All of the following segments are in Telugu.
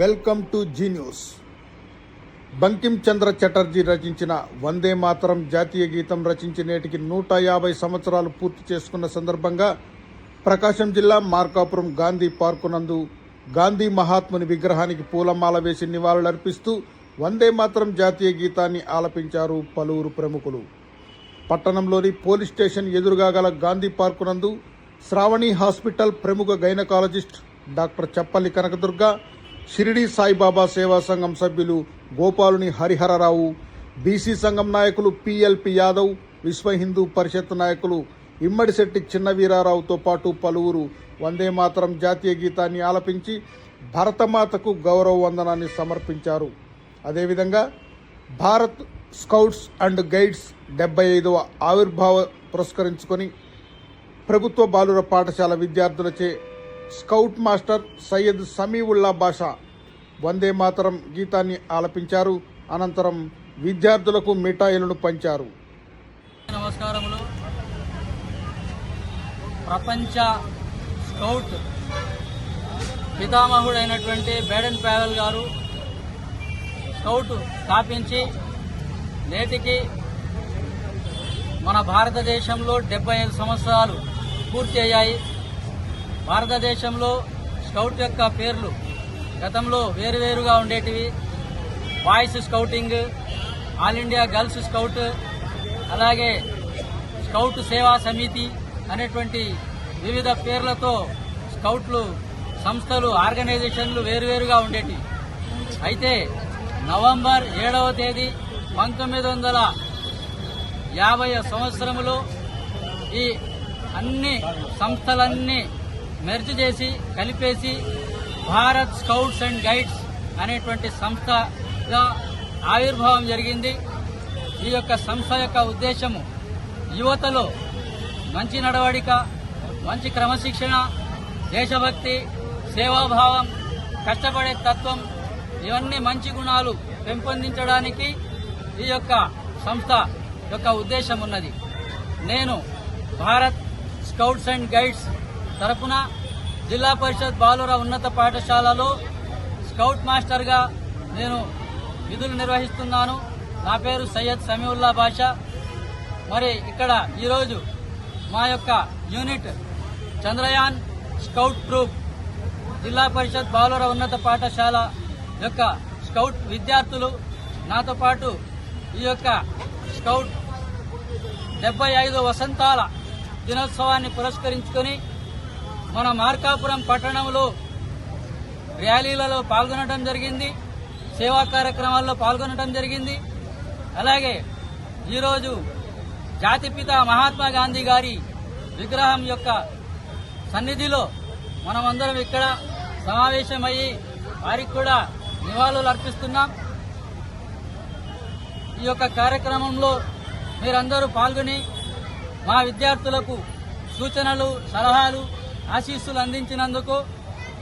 Welcome to Zee news. Bankim Chandra Chatterjee రచించిన వందే మాతరం జాతీయ గీతం రచించి నేటికి నూట యాభై సంవత్సరాలు పూర్తి చేసుకున్న సందర్భంగా ప్రకాశం జిల్లా మార్కాపురం గాంధీ పార్కు నందు గాంధీ మహాత్ముని విగ్రహానికి పూలమాల వేసి నివాళులర్పిస్తూ వందే మాతరం జాతీయ గీతాన్ని ఆలపించారు పలువురు ప్రముఖులు. పట్టణంలోని పోలీస్ స్టేషన్ ఎదురుగా గల గాంధీ పార్కు నందు శ్రావణి హాస్పిటల్ ప్రముఖ గైనకాలజిస్ట్ డాక్టర్ చప్పల్లి కనకదుర్గ షిరిడి సాయిబాబా సేవా సంఘం సభ్యులు గోపాలుని హరిహరరావు బీసీ సంఘం నాయకులు పిఎల్పి యాదవ్ విశ్వ హిందూ పరిషత్ నాయకులు ఇమ్మడిశెట్టి చిన్నవీరారావుతో పాటు పలువురు వందే మాతరం జాతీయ గీతాన్ని ఆలపించి భరతమాతకు గౌరవ వందనాన్ని సమర్పించారు. అదేవిధంగా భారత్ స్కౌట్స్ అండ్ గైడ్స్ డెబ్బై ఐదవ ఆవిర్భావ పురస్కరించుకొని ప్రభుత్వ బాలుర పాఠశాల విద్యార్థులచే స్కౌట్ మాస్టర్ సయ్యద్ సమీవుల్లా బాషా వందే మాతరం గీతాన్ని ఆలపించారు. అనంతరం విద్యార్థులకు మిఠాయిలను పంచారు. నమస్కారములు. ప్రపంచ స్కౌట్ పితామహుడైనటువంటి బేడెన్ ప్యావెల్ గారు స్కౌట్ స్థాపించి నేటికి మన భారతదేశంలో డెబ్బై ఐదు సంవత్సరాలు పూర్తి అయ్యాయి భారతదేశంలో స్కౌట్ యొక్క పేర్లు గతంలో వేరువేరుగా ఉండేటివి. Boys scouting all India girls scout అలాగే స్కౌట్ సేవా సమితి అనేటువంటి వివిధ పేర్లతో స్కౌట్లు సంస్థలు ఆర్గనైజేషన్లు వేరువేరుగా ఉండేటివి. అయితే నవంబర్ ఏడవ తేదీ పంతొమ్మిది వందల యాభై సంవత్సరములో ఈ అన్ని సంస్థలన్నీ మెర్జ్ చేసి కలిపేసి భారత్ స్కౌట్స్ అండ్ గైడ్స్ అనేటువంటి సంస్థగా ఆవిర్భావం జరిగింది. ఈ యొక్క సంస్థ యొక్క ఉద్దేశము యువతలో మంచి నడవడిక మంచి క్రమశిక్షణ దేశభక్తి సేవాభావం కష్టపడే తత్వం ఇవన్నీ మంచి గుణాలు పెంపొందించడానికి ఈ యొక్క సంస్థ యొక్క ఉద్దేశం ఉన్నది నేను భారత్ స్కౌట్స్ అండ్ గైడ్స్ తరపున జిల్లా పరిషత్ బాలుర ఉన్నత పాఠశాలలో స్కౌట్ మాస్టర్గా నేను విధులు నిర్వహిస్తున్నాను. నా పేరు సయ్యద్ సమీవుల్లా బాషా. మరి ఇక్కడ ఈరోజు మా యొక్క యూనిట్ చంద్రయాన్ స్కౌట్ గ్రూప్ జిల్లా పరిషత్ బాలుర ఉన్నత పాఠశాల యొక్క స్కౌట్ విద్యార్థులు నాతో పాటు ఈ యొక్క స్కౌట్ డెబ్బై ఐదు వసంతాల దినోత్సవాన్ని పురస్కరించుకొని మన మార్కాపురం పట్టణంలో ర్యాలీలలో పాల్గొనడం జరిగింది. సేవా కార్యక్రమాల్లో పాల్గొనడం జరిగింది. అలాగే ఈరోజు జాతిపిత మహాత్మా గాంధీ గారి విగ్రహం యొక్క సన్నిధిలో మనమందరం ఇక్కడ సమావేశమయ్యి వారికి కూడా నివాళులు అర్పిస్తున్నాం. ఈ యొక్క కార్యక్రమంలో మీరందరూ పాల్గొని మా విద్యార్థులకు సూచనలు సలహాలు ఆశీస్సులు అందించినందుకు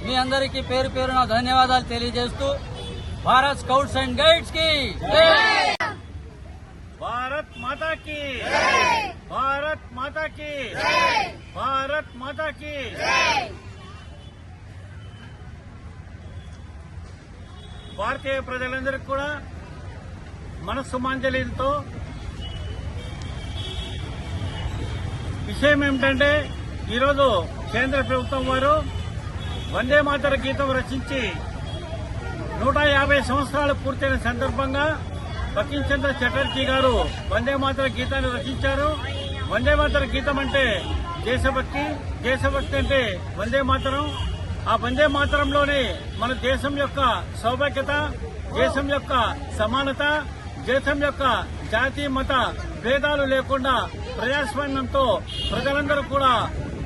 మీ అందరికీ పేరు పేరున ధన్యవాదాలు తెలియజేస్తూ భారత్ స్కౌట్స్ అండ్ గైడ్స్కి భారత్ మాతాకి భారత్ మాతాకి భారత్ మాతాకి భారతీయ ప్రజలందరికీ కూడా మనస్సుమాంజలితో విషయం ఏమిటంటే ఈరోజు కేంద్ర ప్రభుత్వం వారు వందే మాతర గీతం రచించి నూట యాభై సంవత్సరాలు పూర్తయిన సందర్భంగా బకిం చంద్ర చటర్జీ గారు వందే మాతర గీతాన్ని రచించారు. వందే మాతర గీతం అంటే దేశభక్తి దేశభక్తి అంటే వందే మాతరం. ఆ వందే మాతరంలోనే మన దేశం యొక్క సౌభాగ్యత దేశం యొక్క సమానత దేశం యొక్క జాతి మత భేదాలు లేకుండా ప్రజాస్వామ్యంతో ప్రజలందరూ కూడా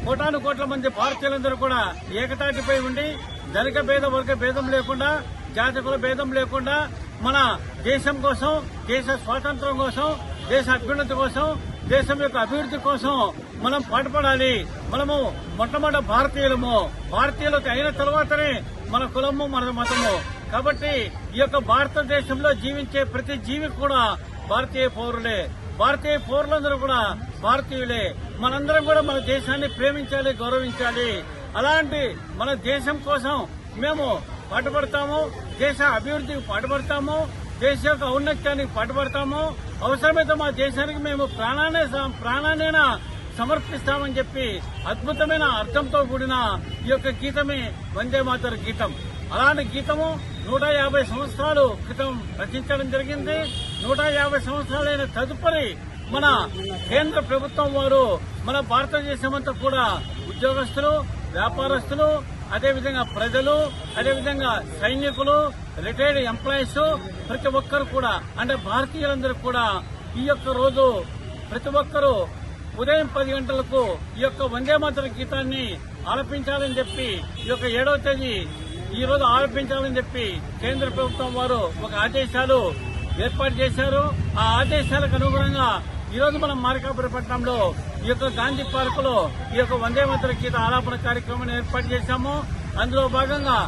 కోటాను కోట్ల మంది భారతీయులందరూ కూడా ఏకతాటిపై ఉండి ధనిక భేద వర్గ భేదం లేకుండా జాతకుల భేదం లేకుండా మన దేశం కోసం దేశ స్వాతంత్రం కోసం దేశ అభ్యున్నతి కోసం దేశం యొక్క అభివృద్ధి కోసం మనం పాటుపడాలి. మనము మొట్టమొదటి భారతీయులము. భారతీయులకు అయిన తర్వాతనే మన కులము మన మతము. కాబట్టి ఈ యొక్క భారతదేశంలో జీవించే ప్రతి జీవి కూడా భారతీయ పౌరులే. భారతీయ పౌరులందరూ కూడా భారతీయులే మనందరం కూడా మన దేశాన్ని ప్రేమించాలి గౌరవించాలి. అలాంటి మన దేశం కోసం మేము పాటుపడతాము దేశ అభివృద్ధికి పాటుపడతాము దేశ యొక్క ఔన్నత్యానికి పాటుపడతాము. అవసరమైతే మా దేశానికి మేము ప్రాణాన్ని ప్రాణాన్నైనా సమర్పిస్తామని చెప్పి అద్భుతమైన అర్థంతో కూడిన ఈ యొక్క గీతమే వందే మాతర గీతం. అలాంటి గీతము నూట యాభై సంవత్సరాలు క్రితం రచించడం జరిగింది. నూట యాభై సంవత్సరాలైన తదుపరి మన కేంద్ర ప్రభుత్వం వారు మన భారతదేశం అంతా కూడా ఉద్యోగస్తులు వ్యాపారస్తులు అదేవిధంగా ప్రజలు అదేవిధంగా సైనికులు రిటైర్డ్ ఎంప్లాయీస్ ప్రతి ఒక్కరు కూడా అంటే భారతీయులందరూ కూడా ఈ యొక్క రోజు ప్రతి ఒక్కరూ ఉదయం పది గంటలకు ఈ యొక్క వందే మాతర గీతాన్ని ఆలపించాలని చెప్పి ఈ యొక్క ఏడవ తేదీ ఈ రోజు ఆలపించాలని చెప్పి కేంద్ర ప్రభుత్వం వారు ఒక ఆదేశాలు ఏర్పాటు చేశారు. ఆ ఆదేశాలకు అనుగుణంగా ఈ రోజు మనం మార్కాపురి పట్టణంలో ఈ యొక్క గాంధీ పార్క్లో ఈ యొక్క వందే మంత్ర గీత ఆలాపన కార్యక్రమాన్ని ఏర్పాటు చేశాము. అందులో భాగంగా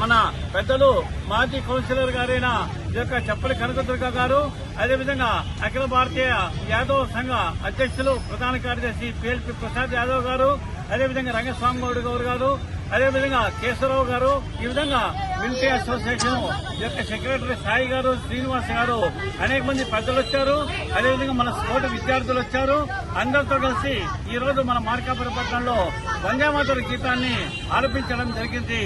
మన పెద్దలు మాజీ కౌన్సిలర్ గారైన ఈ యొక్క చప్పటి కనకదుర్గ గారు అదేవిధంగా అఖిల భారతీయ యాదవ్ సంఘ అధ్యక్షులు ప్రధాన కార్యదర్శి పిఎల్పి ప్రసాద్ యాదవ్ గారు అదేవిధంగా రంగస్వామి గౌడ్ గౌడ్ గారు అదేవిధంగా కేశవరావు గారు ఈ విధంగా మిలిటరీ అసోసియేషన్ యొక్క సెక్రటరీ సాయి గారు శ్రీనివాస్ గారు అనేక మంది పెద్దలు వచ్చారు. అదేవిధంగా మన స్పోర్ట్ విద్యార్థులు వచ్చారు. అందరితో కలిసి ఈ రోజు మన మార్కాపురం పట్టణంలో వందేమాతర గీతాన్ని ఆలపించడం జరిగింది.